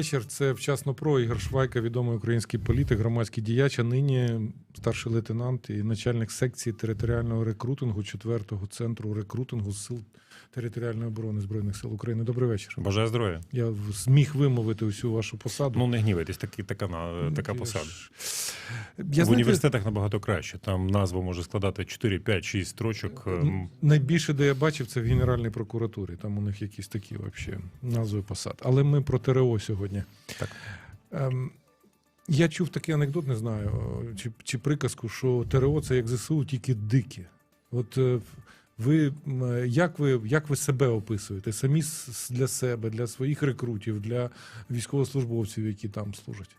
вечір. Це вчасно про Ігор Швайка, відомий український політик, громадський діяч, а нині старший лейтенант і начальник секції територіального рекрутингу 4-го центру рекрутингу сил територіальної оборони збройних сил України. Добрий вечір. Бажаю здоров'я. Я зміг вимовити усю вашу посаду. Ну не гнівайтесь, такі така на така посада. ж- В Я університетах набагато краще. Там назва може складати 4, 5, 6 строчок. ем, Найбільше, де я бачив, це в Генеральній прокуратурі. Там у них якісь такі вообще назви посад. Але ми про ТРО сьогодні. Так. Ем, я чув такий анекдот, не знаю, чи, чи приказку, що ТРО це як ЗСУ, тільки дикі. От е, ви як ви як ви себе описуєте? Самі для себе, для своїх рекрутів, для військовослужбовців, які там служать?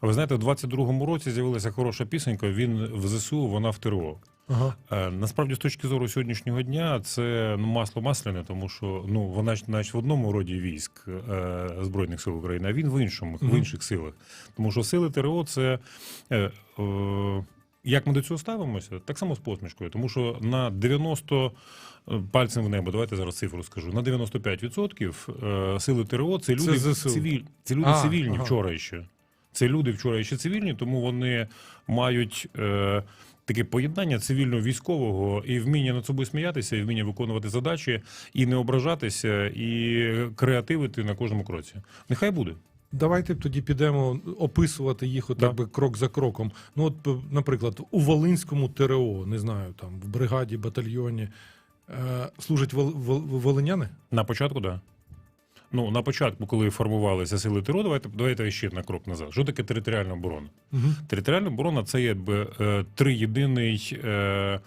А ви знаєте, у 22-му році з'явилася хороша пісенька. Він в ЗСУ, вона в ТРО. Ага. Е, Насправді, з точки зору сьогоднішнього дня, це ну масло масляне, тому що ну вона ж навіть в одному роді військ е, збройних сил України, а він в іншому, Мгм. в інших силах. Тому що сили ТРО це. Е, е, як ми до цього ставимося? Так само з посмішкою, тому що на 90 е, пальцем в небо, давайте зараз цифру скажу. На 95% е, сили ТРО це люди ЗСУ. цивіль, це люди А, цивільні ага. вчора ще. Це люди вчора ще цивільні, тому вони мають е, таке поєднання цивільно-військового і вміння над собою сміятися, і вміння виконувати задачі, і не ображатися, і креативити на кожному кроці. Нехай буде. Давайте тоді підемо описувати їх отак Да. би крок за кроком. Ну, от, наприклад, у Волинському ТРО, не знаю, там в бригаді, батальйоні е, служать вол, вол, волиняни? На початку, так. Да. Ну, на початку, коли формувалися сили ТРО, давайте, давайте ще на крок назад. Що таке територіальна оборона? Угу. Територіальна оборона це якби е, триєдиний е,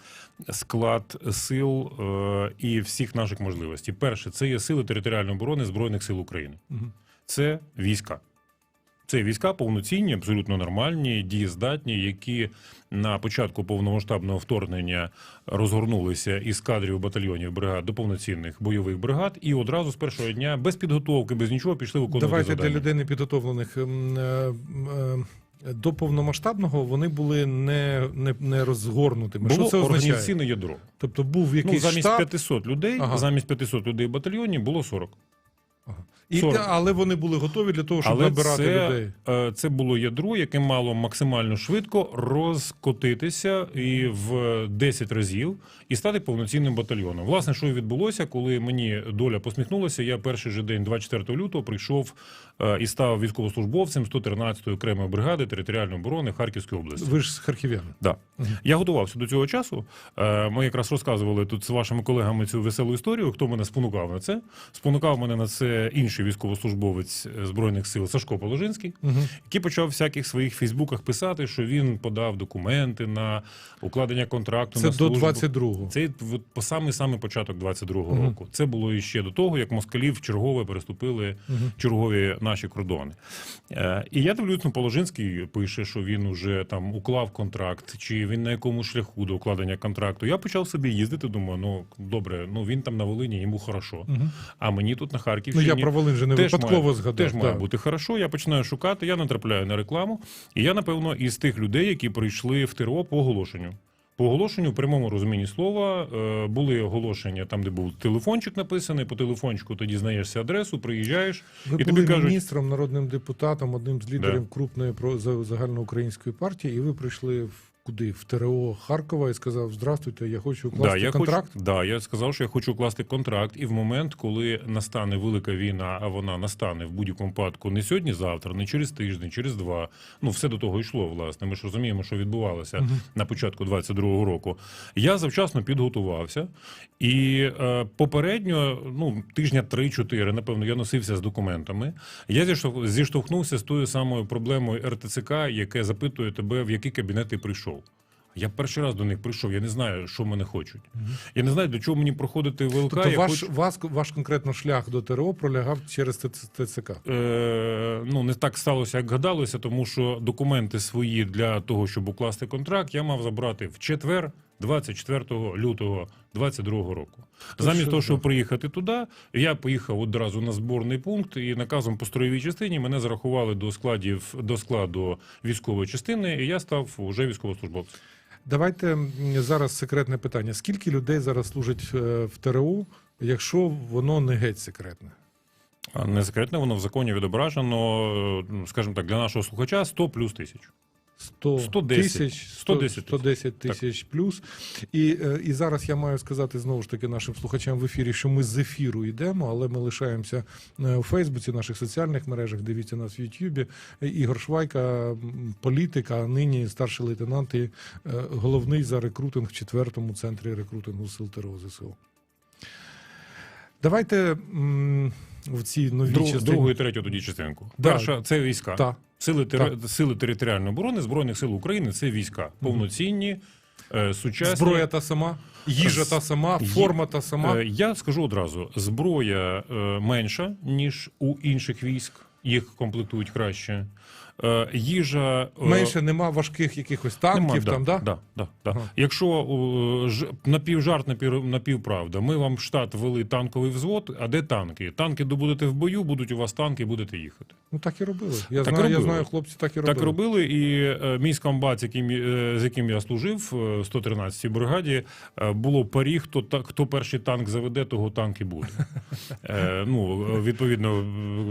склад сил е, і всіх наших можливостей. Перше, це є сили територіальної оборони Збройних сил України. Угу. Це війська. Це війська повноцінні, абсолютно нормальні, дієздатні, які на початку повномасштабного вторгнення розгорнулися із кадрів батальйонів бригад до повноцінних бойових бригад, і одразу з першого дня без підготовки, без нічого пішли виконувати Давайте завдання. для людей непідготовлених. ем, е, м, е, До повномасштабного вони були не, не, не розгорнутими. Було Що це означає? організаційне ядро. Тобто був Ну, якийсь замість штаб, 500 людей, Ага. замість 500 людей в батальйоні було 40. І, 40. але вони були готові для того, щоб Але набирати це, людей. е, це було ядро, яке мало максимально швидко розкотитися і в 10 разів і стати повноцінним батальйоном. Власне, що і відбулося, коли мені доля посміхнулася, я перший же день, 24 лютого, прийшов е, і став військовослужбовцем 113-ї окремої бригади територіальної оборони Харківської області. Ви ж з харків'яни. Да. Я готувався до цього часу. Е, Ми якраз розказували тут з вашими колегами цю веселу історію. Хто мене спонукав на це? Спонукав мене на це інший військовослужбовець е, збройних сил Сашко Положинський, Угу. який почав всяких своїх фейсбуках писати, що він подав документи на укладення контракту Це на до службу. 22-го. Це от по самий самий початок 22-го Мгм. року. Це було іще до того, як москалів чергове переступили Мгм. чергові наші кордони. Е, і я дивлюсь, ну, Положинський пише, що він уже там уклав контракт, чи він на якому шляху до укладення контракту. Я почав собі їздити, думаю, ну добре, ну він там на Волині, йому хорошо. Мгм. А мені тут на Ну, Харківщині. я про Волин не теж випадково має, згадав. Теж має бути хорошо. Я починаю шукати, я натрапляю на рекламу, і я, напевно, із тих людей, які прийшли в ТРО по оголошенню. По оголошенню, в прямому розумінні слова, е, були оголошення там, де був телефончик написаний. По телефончику тоді знаєшся адресу, приїжджаєш. Ви і були тобі кажуть- міністром, народним депутатом, одним з лідерів крупної про загальноукраїнської партії, і ви прийшли в куди? В ТРО Харкова і сказав: Здравствуйте, я хочу укласти Да, я контракт. Хочу, да, я сказав, що я хочу укласти контракт, і в момент, коли настане велика війна, а вона настане в будь-якому випадку не сьогодні, завтра, не через тиждень, через два. Ну, все до того йшло, власне. Ми ж розуміємо, що відбувалося Мгм. на початку 22-го року. Я завчасно підготувався, і е, попередньо, ну тижня 3-4, напевно, я носився з документами. Я зіштовх- зіштовхнувся з тою самою проблемою РТЦК, яке запитує тебе, в який кабінет ти прийшов. Я перший раз до них прийшов. Я не знаю, що мене хочуть. Я не знаю, для чого мені проходити ВЛК. Тобто я ваш, хочу... вас, ваш конкретно шлях до ТРО пролягав через ТЦ ТЦК. Е, ну не так сталося, як гадалося, тому що документи свої для того, щоб укласти контракт, я мав забрати в четвер, 24 лютого 22 року. То Замість що того, щоб приїхати туди, я поїхав одразу на зборний пункт, і наказом по строєвій частині мене зарахували до складів до складу військової частини, і я став уже військовослужбовцем. Давайте зараз секретне питання: скільки людей зараз служить е, в ТРУ, якщо воно не геть секретне? Не секретне, воно в законі відображено, е, скажімо так, для нашого слухача 100 плюс тисяч. 100 110. тисяч, 110 110 тисяч плюс. І, е, і зараз я маю сказати знову ж таки нашим слухачам в ефірі, що ми з ефіру йдемо, але ми лишаємося е, у Фейсбуці, наших соціальних мережах. Дивіться нас в Ютубі. Е, Ігор Швайка, м, політик, а нині старший лейтенант і е, головний за рекрутинг в четвертому центрі рекрутингу сил ТРО ЗСУ. Давайте м, в цій новій Друг, частині. другу і третю тоді частинку. Да. Перша це війська. Та. Сили, тери- сили територіальної оборони Збройних сил України це війська. Повноцінні, е, сучасні. Зброя та сама, їжа та сама, форма та сама. Е, Я скажу одразу: зброя е, менша, ніж у інших військ, їх комплектують краще. Е, Їжа е, Менше нема важких якихось танків Нема, там, да? Да, да, да. Ага. Якщо е, ж- напівжарт, напів, напівправда, ми вам в штат ввели танковий взвод, а де танки? Танки добудете в бою, будуть у вас танки, будете їхати. Ну так і робили. Я Так знаю, я знаю, хлопці так і робили. Так робили, і е, мій скамбат, з яким, е, з яким я служив в 113-й бригаді, е, було парі, хто, та- хто перший танк заведе, того танк і буде. Е, ну, відповідно,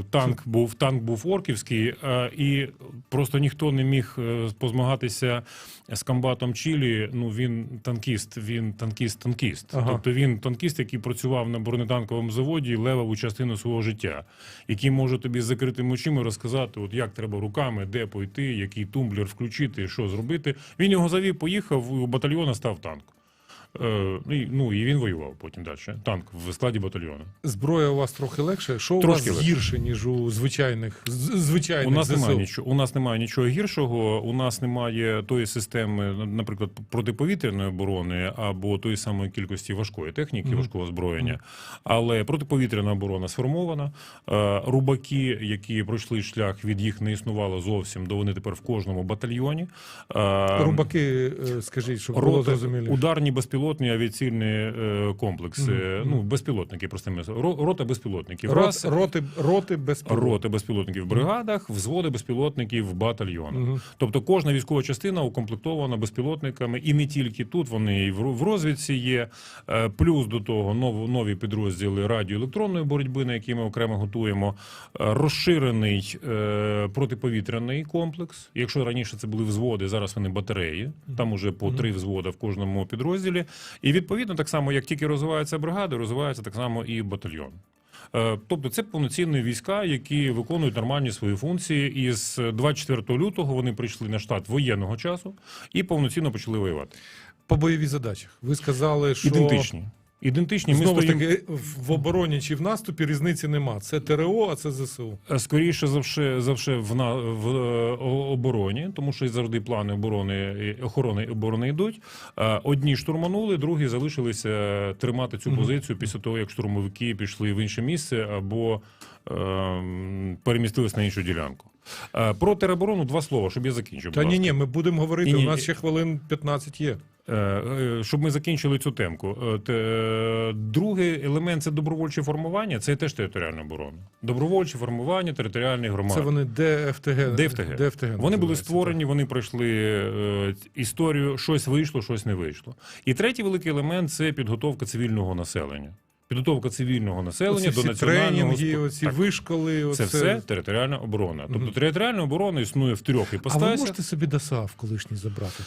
танк був, танк був орківський, е, і просто ніхто не міг е, позмагатися з комбатом Чилі. Ну, він танкіст, він танкіст-танкіст. Ага. Тобто він танкіст, який працював на бронетанковому заводі левову частину свого життя, який може тобі з закритими очима розказати, от як треба руками, де пойти, який тумблер включити, що зробити. Він його завів, поїхав, у батальйона став танк. Е, ну, і- ну і він воював потім далі. Танк в складі батальйону. Зброя у вас трохи легше. Що у Трошки вас легше. гірше, ніж у звичайних з- звичайних У нас ЗСУ? немає нічого. У нас немає нічого гіршого. У нас немає тої системи, наприклад, протиповітряної оборони або тої самої кількості важкої техніки, важкого озброєння. Але протиповітряна оборона сформована. Е, Рубаки, які пройшли шлях, від їх не існувало зовсім, до вони тепер в кожному батальйоні. Е, Рубаки, е, скажіть, щоб було Роти, зрозуміло. ударні безпілотні авіаційні е, комплекси. Мгм. Ну, безпілотники, простими. Рота безпілотників. Рот, Раз, роти, роти без роти безпілотників в бригадах, взводи безпілотників в батальйонах. Мгм. Тобто кожна військова частина укомплектована безпілотниками, і не тільки тут, вони і в розвідці є. Е, Плюс до того нов- нові підрозділи радіоелектронної боротьби, на які ми окремо готуємо. Е, Розширений е, протиповітряний комплекс. Якщо раніше це були взводи, зараз вони батареї. Там уже по три взвода в кожному підрозділі. І відповідно, так само, як тільки розвивається бригада, розвивається так само і батальйон. Е, Тобто це повноцінні війська, які виконують нормальні свої функції. І з 24 лютого вони прийшли на штат воєнного часу і повноцінно почали воювати. По бойовій задачах. Ви сказали, що Ідентичні. Ідентичні. Ми знову ж таки в- обороні чи в наступі різниці нема. Це ТРО, а це ЗСУ. Е, скоріше за все, за все в, на, в е, обороні, тому що завжди плани оборони охорони і оборони йдуть. Е, Одні штурманули, другі залишилися тримати цю позицію після того, як штурмовики пішли в інше місце або перемістились на іншу ділянку. Е, Про тероборону два слова, щоб я закінчив. Та ні, ні, ми будемо говорити. Ні-ні. У нас ще хвилин 15 є. Е, е, Щоб ми закінчили цю темку. Те- Другий елемент це добровольче формування, це теж територіальна оборона. Добровольче формування територіальних громад. Це вони ДФТГ. ДФТГ. ДФТГ Вони були створені, вони пройшли історію, щось вийшло, щось не вийшло. І третій великий елемент це підготовка цивільного населення. Підготовка цивільного населення Оці до національного тренінги, оці Так. вишколи. Це все територіальна оборона. Тобто територіальна оборона існує в трьох А ви можете собі ДОСАВ колишній забрати?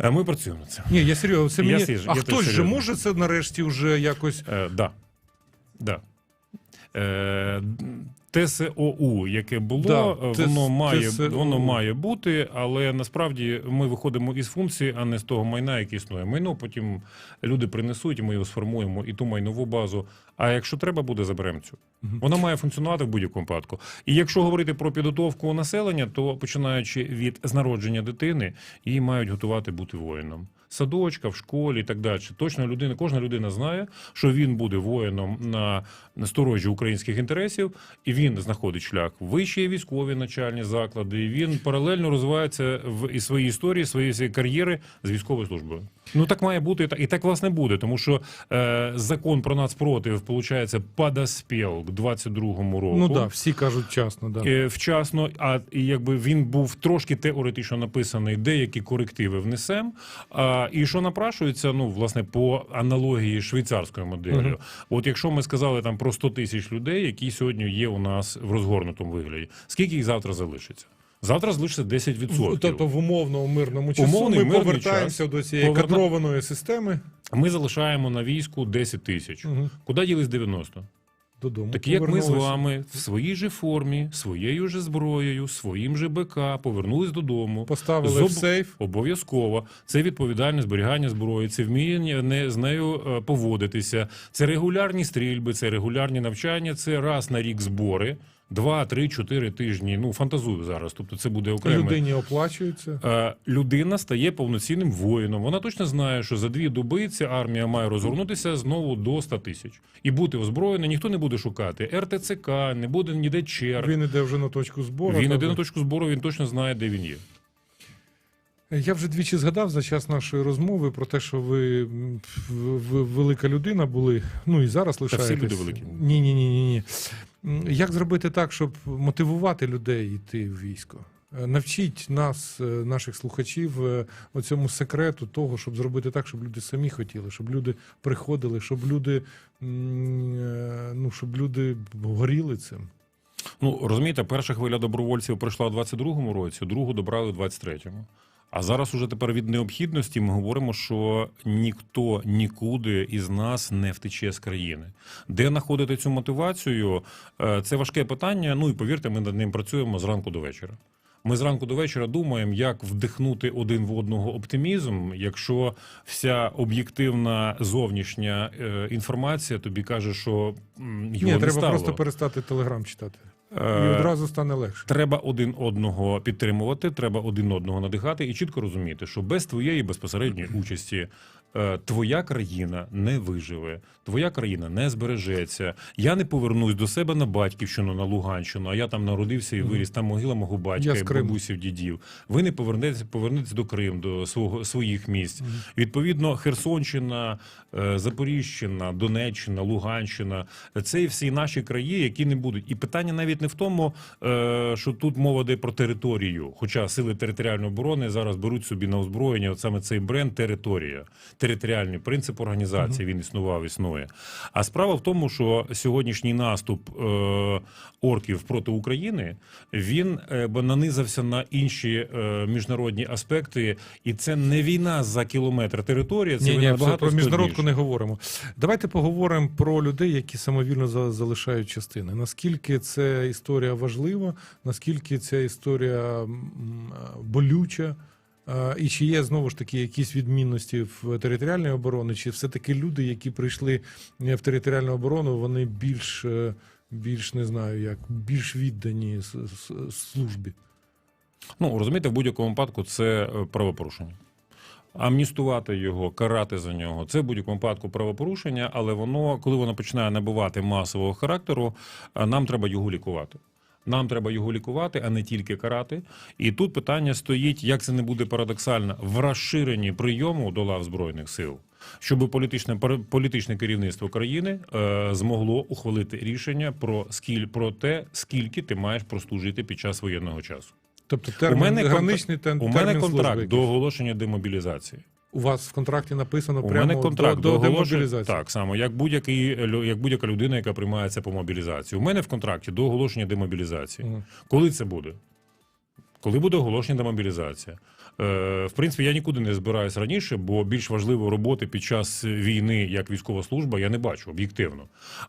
Е, Ми працюємо над цим. Ні, я серйозно. Це Я я, а я хтось же може це нарешті вже якось. Е, да. Да. Е, ТСОУ, яке було, Да, е, воно, має, ТСОУ. воно має бути, але насправді ми виходимо із функції, а не з того майна, яке існує. Майно потім люди принесуть, і ми його сформуємо, і ту майнову базу. А якщо треба буде, заберемо цю. Вона має функціонувати в будь-якому випадку. І якщо говорити про підготовку населення, то починаючи від з народження дитини, її мають готувати бути воїном. Садочка, в школі і так далі. Точно людина, кожна людина знає, що він буде воїном на, сторожі українських інтересів, і він знаходить шлях вищі військові начальні заклади. І він паралельно розвивається в і своїй історії, своєї кар'єри з військовою службою. Ну так має бути, і так- і так власне буде, тому що е, закон про нацпротив, виходить, подоспів к 22-му року. Ну да, всі кажуть вчасно, да. Е, вчасно, а і якби він був трошки теоретично написаний, деякі корективи внесем. А, і що напрашується, ну власне по аналогії швейцарської моделі. Мгм. От якщо ми сказали там про 100 тисяч людей, які сьогодні є у нас в розгорнутому вигляді, скільки їх завтра залишиться? Завтра залишиться 10%. В- Тобто в умовно мирному часу Умовний ми повертаємося час. до цієї Поверна- кадрованої системи Ми залишаємо на війську 10 тисяч. Мгм. Куди ділись 90? додому. Такі, як ми з вами, в своїй же формі, своєю же зброєю, своїм же БК, повернулись додому. Поставили З в сейф. Обов'язково це відповідальне зберігання зброї, це вміння не з нею е, поводитися. Це регулярні стрільби, це регулярні навчання, це раз на рік збори, два, три, чотири тижні. Ну фантазую зараз. Тобто, це буде окремо. Людині оплачується. Е, Людина стає повноцінним воїном. Вона точно знає, що за дві доби ця армія має розгорнутися знову до 100 тисяч і бути озброєна. Ніхто не буде шукати РТЦК, не буде ніде черг. Він іде вже на точку збору. Він іде на точку збору, він точно знає, де він є. Я вже двічі згадав за час нашої розмови про те, що ви, велика людина були. Ну і зараз лишаєтесь. люди великі. Ні, ні, ні, ні, ні. Як зробити так, щоб мотивувати людей йти в військо? Е, Навчіть нас, е, наших слухачів, е, оцьому секрету того, щоб зробити так, щоб люди самі хотіли, щоб люди приходили, щоб люди, ну, щоб люди горіли цим. Ну розумієте, перша хвиля добровольців пройшла у 22-му році, другу добрали у 23-му. А зараз уже тепер від необхідності ми говоримо, що ніхто нікуди із нас не втече з країни. Де знаходити цю мотивацію? Е, Це важке питання. Ну і повірте, ми над ним працюємо зранку до вечора. Ми зранку до вечора думаємо, як вдихнути один в одного оптимізм, якщо вся об'єктивна зовнішня е, інформація тобі каже, що його Ні, не треба стало. просто перестати телеграм читати. І Е, одразу стане легше. Треба один одного підтримувати, треба один одного надихати і чітко розуміти, що без твоєї безпосередньої участі твоя країна не виживе, твоя країна не збережеться. Я не повернусь до себе на батьківщину на Луганщину, а я там народився і виріс. Там могила мого батька бабусів, дідів. Ви не повернетеся, повернетеся до Крим, до свого своїх місць. Відповідно, Херсонщина, е, Запоріжжяна, Донеччина, Луганщина це всі наші краї, які не будуть. І питання навіть не в тому, е, що тут мова йде про територію. Хоча сили територіальної оборони зараз беруть собі на озброєння от саме цей бренд територія, територіальний принцип організації. Він існував, існує. А справа в тому, що сьогоднішній наступ е, орків проти України він е, бо нанизався на інші е, міжнародні аспекти, і це не війна за кілометр території. Це Ні, війна ні, набагато про міжнародку не говоримо. Давайте поговоримо про людей, які самовільно за- залишають частини. Наскільки ця історія важлива, наскільки ця історія болюча, а, і чи є знову ж таки якісь відмінності в територіальній обороні, чи все-таки люди, які прийшли е, в територіальну оборону, вони більш, е, більш не знаю як, більш віддані службі? Ну розумієте, в будь-якому випадку це е, правопорушення. Амністувати його, карати за нього це в будь-якому випадку правопорушення, але воно, коли воно починає набувати масового характеру, нам треба його лікувати. Нам треба його лікувати, а не тільки карати. І тут питання стоїть, як це не буде парадоксально, в розширенні прийому до лав збройних сил, щоб політичне політичне керівництво країни е, змогло ухвалити рішення про скіль про те, скільки ти маєш прослужити під час воєнного часу. Тобто термін, У мене тен, У мене контракт служби до оголошення демобілізації. У вас в контракті написано У прямо мене контракт до, до демобілізації. Так само, як будь-який лю- як будь-яка людина, яка приймається по мобілізації. У мене в контракті до оголошення демобілізації. Мгм. Коли це буде? Коли буде оголошення демобілізація? Е, в принципі, я нікуди не збираюсь раніше, бо більш важливої роботи під час війни як військова служба я не бачу об'єктивно.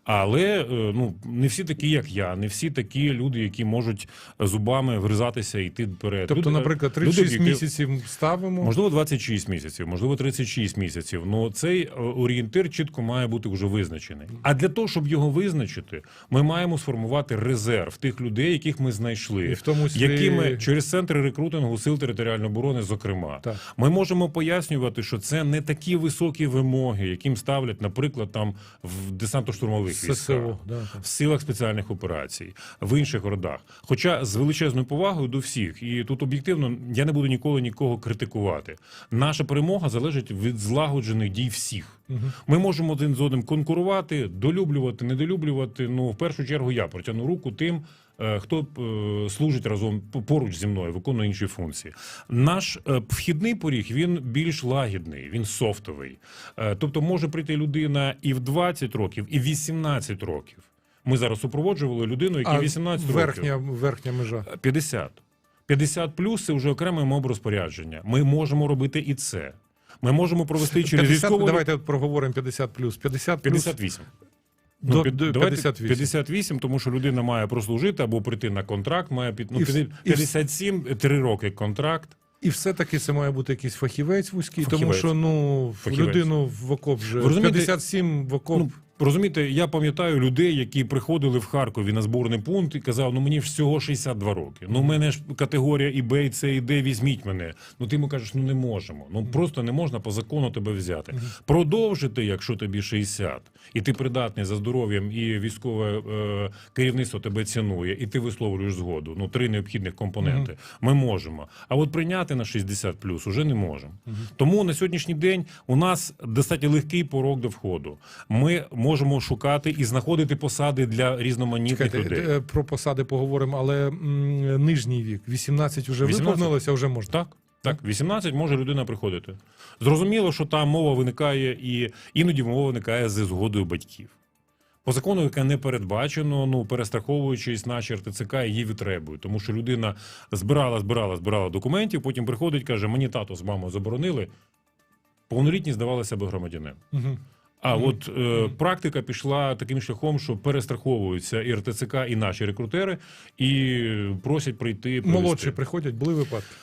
Але е, ну не всі такі, як я, не всі такі люди, які можуть зубами вгризатися і йти вперед. Тобто, Люди- наприклад, люди 36 об'єктив- місяців ставимо. Можливо, 26 місяців, можливо, 36 місяців. Ну цей е, орієнтир чітко має бути вже визначений. А для того, щоб його визначити, ми маємо сформувати резерв тих людей, яких ми знайшли, І в тому числі які ми через через центри рекрутингу сил територіальної оборони, зокрема. Так. Ми можемо пояснювати, що це не такі високі вимоги, яким ставлять, наприклад, там в десантно-штурмових військах. Да. В силах спеціальних операцій, в інших родах. Хоча з величезною повагою до всіх, і тут об'єктивно я не буду ніколи нікого критикувати. Наша перемога залежить від злагоджених дій всіх. Ми можемо один з одним конкурувати, долюблювати, недолюблювати. Ну, в першу чергу, я протягну руку тим. Е, Хто е, служить разом поруч зі мною, виконує інші функції. Наш е, вхідний поріг він більш лагідний, він софтовий. Тобто може прийти людина і в 20 років, і в 18 років. Ми зараз супроводжували людину, якій А 18 верхня, років. верхня межа. 50. 50 плюс це вже окремий моб розпорядження. Ми можемо робити і це. Ми можемо провести через 50, військову давайте проговоримо 50 плюс. 50 плюс 58. До, Ну, під- до 58. 58, тому що людина має прослужити або прийти на контракт, має під ну, І вс- під- і 57, 3 роки контракт. І все-таки це має бути якийсь фахівець вузький, тому що ну Фахівець. людину в окоп вже Ви розумієте, 57 в окоп. Ну, розумієте, я пам'ятаю людей, які приходили в Харкові на зборний пункт і казали, ну мені ж всього 62 роки. Ну, в мене ж категорія і Б, і С, і Д, візьміть мене. Ну ти йому кажеш, ну не можемо. Ну просто не можна по закону тебе взяти. Продовжити, якщо тобі 60, і ти придатний за здоров'ям, і військове е, керівництво тебе цінує, і ти висловлюєш згоду. Ну, три необхідних компоненти. Ми можемо. А от прийняти на 60 плюс уже не можемо. Тому на сьогоднішній день у нас достатньо легкий порог до входу. Ми можемо шукати і знаходити посади для різноманітних Чекайте, людей. е, про посади поговоримо, але м, нижній вік 18 вже 18? виповнилося, вже можна. Так, так, 18 може людина приходити. Зрозуміло, що там мова виникає і іноді мова виникає зі згодою батьків. По закону, яке не передбачено, ну перестраховуючись наші РТЦК, її витребують. Тому що людина збирала, збирала, збирала документів, потім приходить, каже: мені тато з мамою заборонили. Повнолітні здавалися би громадянин. Угу. А от е, практика пішла таким шляхом, що перестраховуються і РТЦК, і наші рекрутери, і просять прийти. Молодші приходять, були випадки.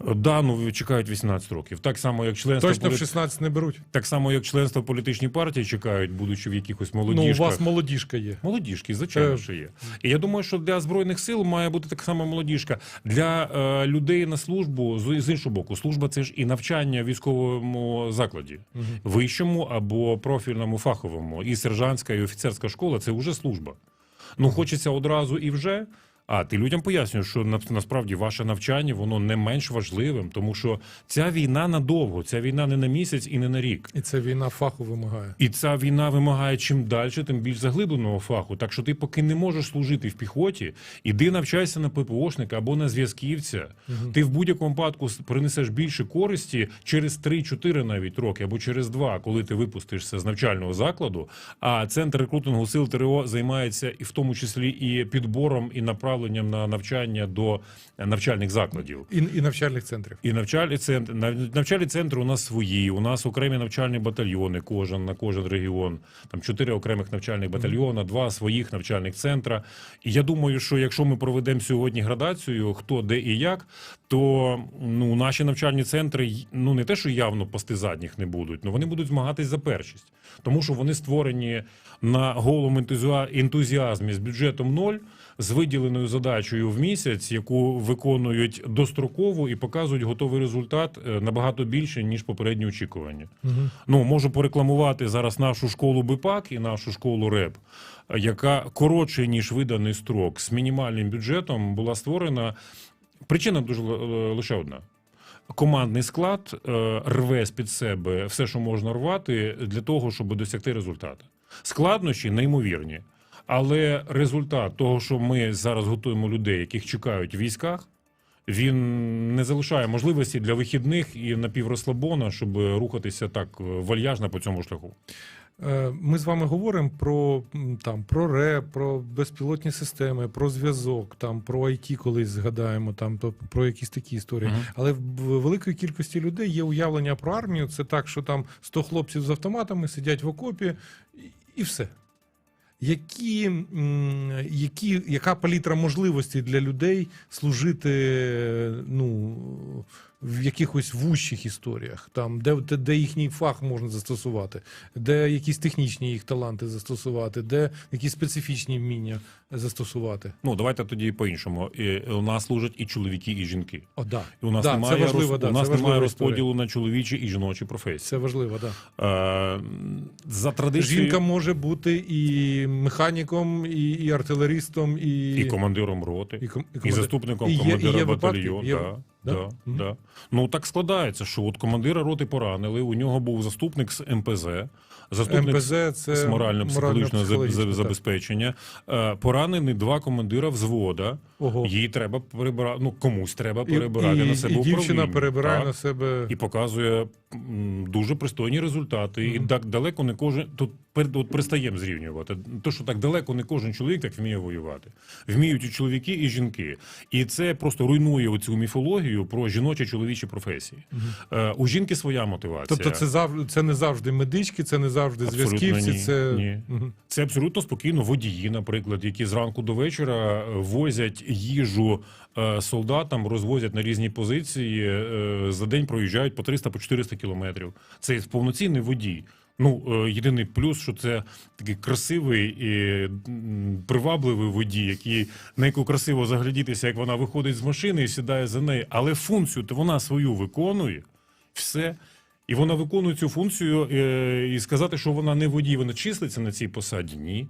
Да, ну чекають 18 років. Так само, як членство Точно в 16 не беруть. так само, як членство політичній партії чекають, будучи в якихось Ну, у вас молодіжка є. Молодіжки, звичайно, Е. що є. І я думаю, що для збройних сил має бути так само молодіжка. Для е, людей на службу з, з іншого боку, служба це ж і навчання в військовому закладі, вищому або профільному фаховому, і сержантська, і офіцерська школа це вже служба. Ну хочеться одразу і вже. А ти людям пояснюєш, що на- насправді ваше навчання воно не менш важливим, тому що ця війна надовго, ця війна не на місяць і не на рік. І ця війна фаху вимагає. І ця війна вимагає чим далі, тим більш заглибленого фаху. Так що ти поки не можеш служити в піхоті, іди навчайся на ППОшника або на зв'язківця. Ти в будь-якому випадку принесеш більше користі через 3-4 навіть роки, або через 2, коли ти випустишся з навчального закладу. А центр рекрутингу сил ТРО займається і в тому числі і підбором і направленням на навчання до навчальних закладів. І, і навчальних центрів. І навчальні центри, нав- навчальні центри у нас свої. У нас окремі навчальні батальйони, кожен на кожен регіон. Там чотири окремих навчальних батальйона, два своїх навчальних центра. І я думаю, що якщо ми проведемо сьогодні градацію, хто де і як, то ну наші навчальні центри ну не те, що явно пасти задніх не будуть, але вони будуть змагатись за першість, тому що вони створені на голому ентузіазмі з бюджетом ноль, з виділеною задачею в місяць, яку виконують достроково і показують готовий результат е, набагато більше ніж попередні очікування. Ну можу порекламувати зараз нашу школу БИПАК і нашу школу РЕП, яка коротше ніж виданий строк з мінімальним бюджетом була створена. Причина дуже лише одна. Командний склад е, рве з під себе все, що можна рвати, для того, щоб досягти результату. Складнощі неймовірні, але результат того, що ми зараз готуємо людей, яких чекають в військах, він не залишає можливості для вихідних і напіврозслабона, щоб рухатися так вальяжно по цьому шляху. Е, Ми з вами говоримо про там про РЕП, про безпілотні системи, про зв'язок, там про IT колись згадаємо, там то про якісь такі історії. Мгм. Але в великої кількості людей є уявлення про армію. Це так, що там 100 хлопців з автоматами сидять в окопі, і, і все. Які, які, яка палітра можливостей для людей служити ну, в якихось вущих історіях, там, де, де, де їхній фах можна застосувати, де якісь технічні їх таланти застосувати, де якісь специфічні вміння застосувати. Ну давайте тоді по-іншому. І У нас служать і чоловіки, і жінки. О, да. І у нас да, немає, це важливо, роз... да, у нас це немає історія. розподілу на чоловічі і жіночі професії. Це важливо, так. Да. Е, за традицією Жінка може бути і механіком, і, і артилерістом, і, і командиром роти, і, ком- і, команди- заступником І є- командира батальйону. є- Да, да? Мгм. да. Ну так складається, що от командира роти поранили. У нього був заступник з МПЗ, заступник МПЗ це з морально-психологічного морально-психологічне, заб- так. забезпечення. Е, Поранені два командира взвода. Ого. Їй треба перебирати. Ну комусь треба перебирати і, на себе і дівчина перебирає Так. на себе. і показує дуже пристойні результати. І так далеко не кожен тут от перестаємо зрівнювати. То, що так далеко не кожен чоловік так вміє воювати. Вміють і чоловіки, і жінки. І це просто руйнує оцю міфологію про жіночі чоловічі професії. Е, у жінки своя мотивація. Тобто це завжди це не завжди медички, це не завжди зв'язківці. Це ні. Мгм. Це абсолютно спокійно водії, наприклад, які зранку до вечора е, возять їжу солдатам, розвозять на різні позиції. е, За день проїжджають по 300 по 400 кілометрів. Це повноцінний водій. Ну, е, єдиний плюс, що це такий красивий і привабливий водій, який на яку красиво заглядітися, як вона виходить з машини і сідає за нею. Але функцію то вона свою виконує, все. І вона виконує цю функцію, е, і сказати, що вона не водій, вона числиться на цій посаді, ні.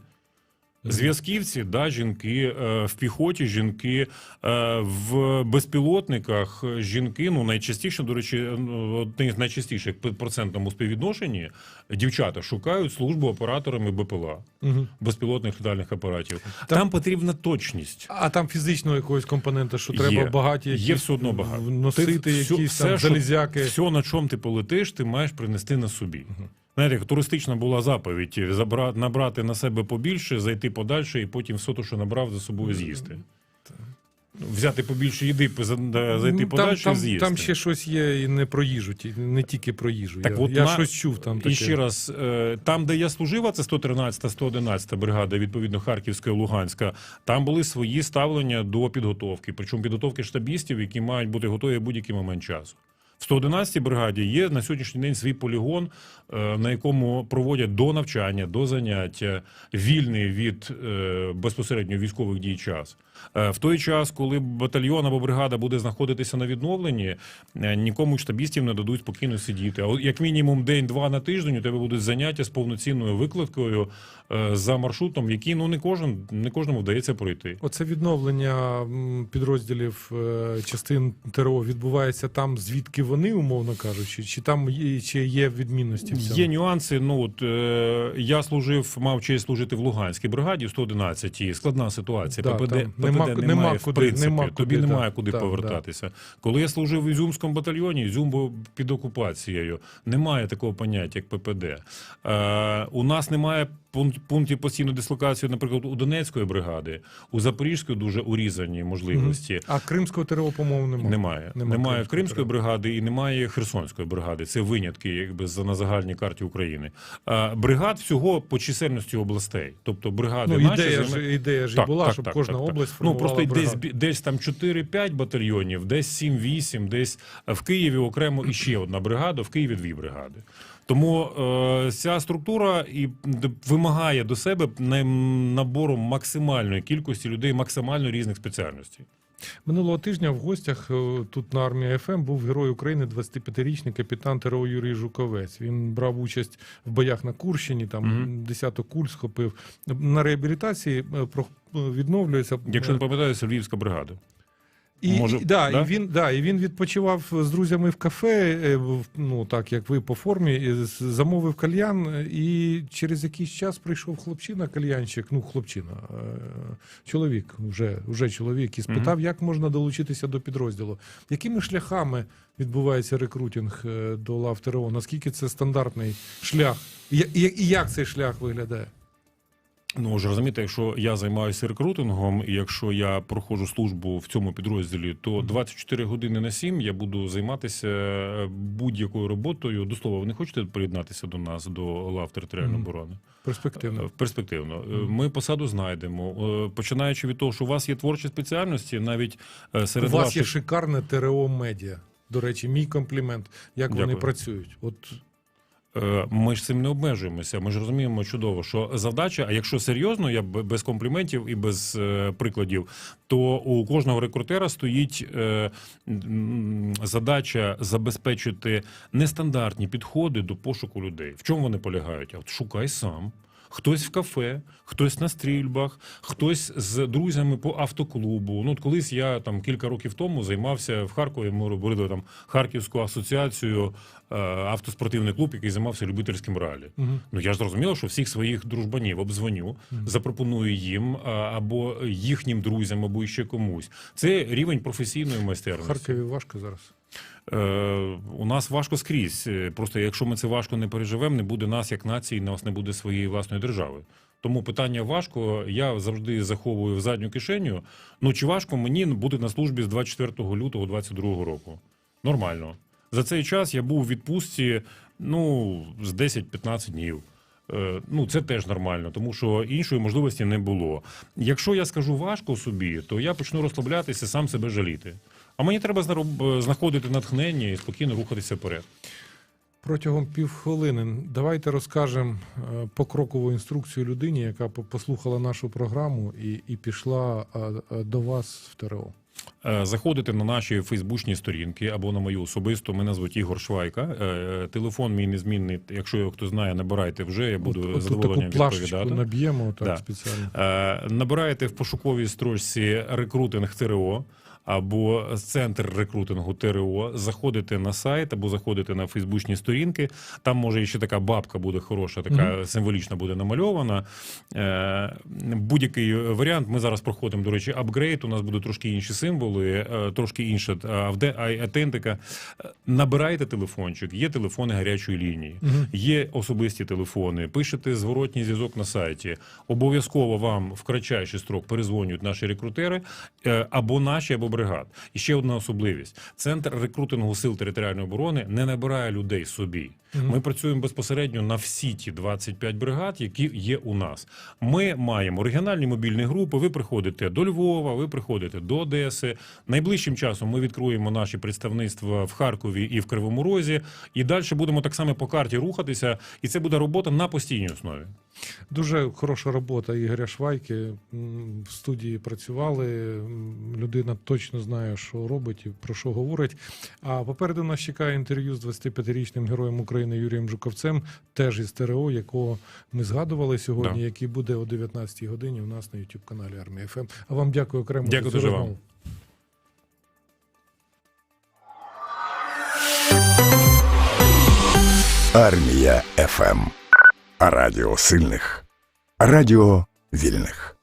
Зв'язківці, да, жінки, е, в піхоті жінки, е, в безпілотниках жінки, ну найчастіше, до речі, ну, одне з найчастіших процентному співвідношенні дівчата шукають службу операторами БПЛА, Мгм. безпілотних літальних апаратів. Там- Там, потрібна точність. А там фізичного якогось компонента, що Є. треба багаті Є якісь все одно багато. носити Ти якісь все, там що- залізяки. Все, на чому ти полетиш, ти маєш принести на собі. Знаєте, як туристична була заповідь забра... набрати на себе побільше, зайти подальше, і потім все те, що набрав, за собою з'їсти. Взяти побільше їди, поза- зайти Ну, подальше і з'їсти. там ще щось є і не про їжу, не тільки про їжу. Так я от я на- щось чув там таке. І ще раз, е, там, де я служив, а це 113 111 бригада, відповідно Харківська і Луганська, там були свої ставлення до підготовки, причому підготовки штабістів, які мають бути готові в будь-який момент часу. В 111 бригаді є на сьогоднішній день свій полігон, е, на якому проводять до навчання, до заняття, вільний від е, безпосередньо військових дій час. Е, В той час, коли батальйон або бригада буде знаходитися на відновленні, е, нікому штабістів не дадуть спокійно сидіти. А як мінімум день-два на тиждень у тебе будуть заняття з повноцінною викладкою е, за маршрутом, який ну не кожен не кожному вдається пройти. Оце відновлення підрозділів частин ТРО відбувається там, звідки вони, умовно кажучи, чи там є, чи є відмінності в цьому? Є нюанси. Ну от е, я служив, мав честь служити в Луганській бригаді в 111 Складна ситуація. Да, ППД, там ППД нема- немає, нема в куди, принципі. нема Тобі куди, немає куди да, повертатися. Коли я служив в Ізюмському батальйоні, Ізюм був під окупацією. Немає такого поняття, як ППД. Е, у нас немає пункт- пунктів постійної дислокації, наприклад, у Донецької бригади, у Запорізької дуже урізані можливості. А Кримського ТРО, по-моєму, немає. Немає. Нема Немає Кримської Кримської бригади і немає Херсонської бригади. Це винятки, якби за- на загальній карті України. А, бригад всього по чисельності областей. Тобто бригади Ну, наші ідея ж, ідея ж і була, так, щоб так, кожна так, так. область Ну просто бригаду. бі- десь там 4-5 батальйонів, десь 7-8, десь в Києві окремо іще одна бригада, в Києві дві бригади. Тому е, ця структура і вимагає до себе набору максимальної кількості людей, максимально різних спеціальностей. Минулого тижня в гостях е, тут на армії ФМ був герой України, 25-річний капітан ТРО Юрій Жуковець. Він брав участь в боях на Курщині, там Мгм. десяток куль схопив. На реабілітації е, відновлюється. Якщо не Е, пам'ятаєте, Львівська бригада. І, Може, да, да? І, він, да, і він відпочивав з друзями в кафе, е, ну так як ви по формі, замовив кальян, і через якийсь час прийшов хлопчина, кальянщик, ну хлопчина, е, чоловік, вже, вже чоловік, і спитав, як можна долучитися до підрозділу. Якими шляхами відбувається рекрутинг е, до лав ТРО? Наскільки це стандартний шлях? І, і, і як цей шлях виглядає? Ну ж розумієте, якщо я займаюся рекрутингом, і якщо я проходжу службу в цьому підрозділі, то 24 години на 7 я буду займатися е, будь-якою роботою. До слова, ви не хочете приєднатися до нас до лав територіальної оборони? Перспективно. Е, Перспективно. Е, Ми посаду знайдемо. Починаючи від того, що у вас є творчі спеціальності, навіть У серед вас ваших є шикарне ТРО медіа. До речі, мій комплімент, як вони працюють. От Ми ж цим не обмежуємося. Ми ж розуміємо чудово, що завдача, а якщо серйозно, я без компліментів і без е, прикладів, то у кожного рекрутера стоїть е, задача забезпечити нестандартні підходи до пошуку людей. В чому вони полягають? А от шукай сам. Хтось в кафе, хтось на стрільбах, хтось з друзями по автоклубу. Ну, от колись я там кілька років тому займався в Харкові. Ми робили там Харківську асоціацію е, автоспортивний клуб, який займався любительським ралі. Мгм. Ну я ж зрозуміло, що всіх своїх дружбанів обдзвоню, запропоную їм або їхнім друзям, або ще комусь. Це рівень професійної в майстерності. Харкові важко зараз. Е, у нас важко скрізь. Е, Просто якщо ми це важко не переживемо, не буде нас як нації, нас не буде своєї власної держави. Тому питання важко. Я завжди заховую в задню кишеню. Ну чи важко мені бути на службі з 24 лютого 22 року? Нормально. За цей час я був у відпустці ну, з 10-15 днів. Е, Ну, це теж нормально, тому що іншої можливості не було. Якщо я скажу важко собі, то я почну розслаблятися, сам себе жаліти. А мені треба знароб- знаходити натхнення і спокійно рухатися вперед. Протягом півхвилини давайте розкажемо е, покрокову інструкцію людині, яка по- послухала нашу програму і, і пішла е, е, до вас в ТРО. Е, Заходите на наші фейсбучні сторінки або на мою особисту. Мене звуть Ігор Швайка. Е, Телефон мій незмінний. Якщо його хто знає, набирайте вже. Я буду От- задоволенням таку відповідати. наб'ємо так Да. спеціально. Е, Набираєте в пошуковій строчці рекрутинг ТРО або центр рекрутингу ТРО, заходите на сайт або заходите на фейсбучні сторінки. Там може ще така бабка буде хороша, така символічна буде намальована. Е, Будь-який варіант. Ми зараз проходимо, до речі, апгрейд. У нас будуть трошки інші символи, е, трошки інша е, автентика. Е, Набирайте телефончик, є телефони гарячої лінії. Мгм. Є особисті телефони, пишете зворотній зв'язок на сайті. Обов'язково вам в кратчайший строк перезвонюють наші рекрутери е, або наші, або бригад. І ще одна особливість: центр рекрутингу сил територіальної оборони не набирає людей собі. Мгм. Ми працюємо безпосередньо на всі ті 25 бригад, які є у нас. Ми маємо регіональні мобільні групи. Ви приходите до Львова, ви приходите до Одеси. Найближчим часом ми відкроємо наші представництва в Харкові і в Кривому Розі. І далі будемо так само по карті рухатися. І це буде робота на постійній основі. Дуже хороша робота Ігоря Швайки. В студії працювали. Людина точно знає, що робить і про що говорить. А попереду нас чекає інтерв'ю з 25-річним героєм України Юрієм Жуковцем, теж із ТРО, якого ми згадували сьогодні, Да. який буде о 19-й годині у нас на youtube каналі Армія ФМ. А вам дякую окремо Дякую дуже вам. Армія ФМ. Радіо сильних. Радіо вільних.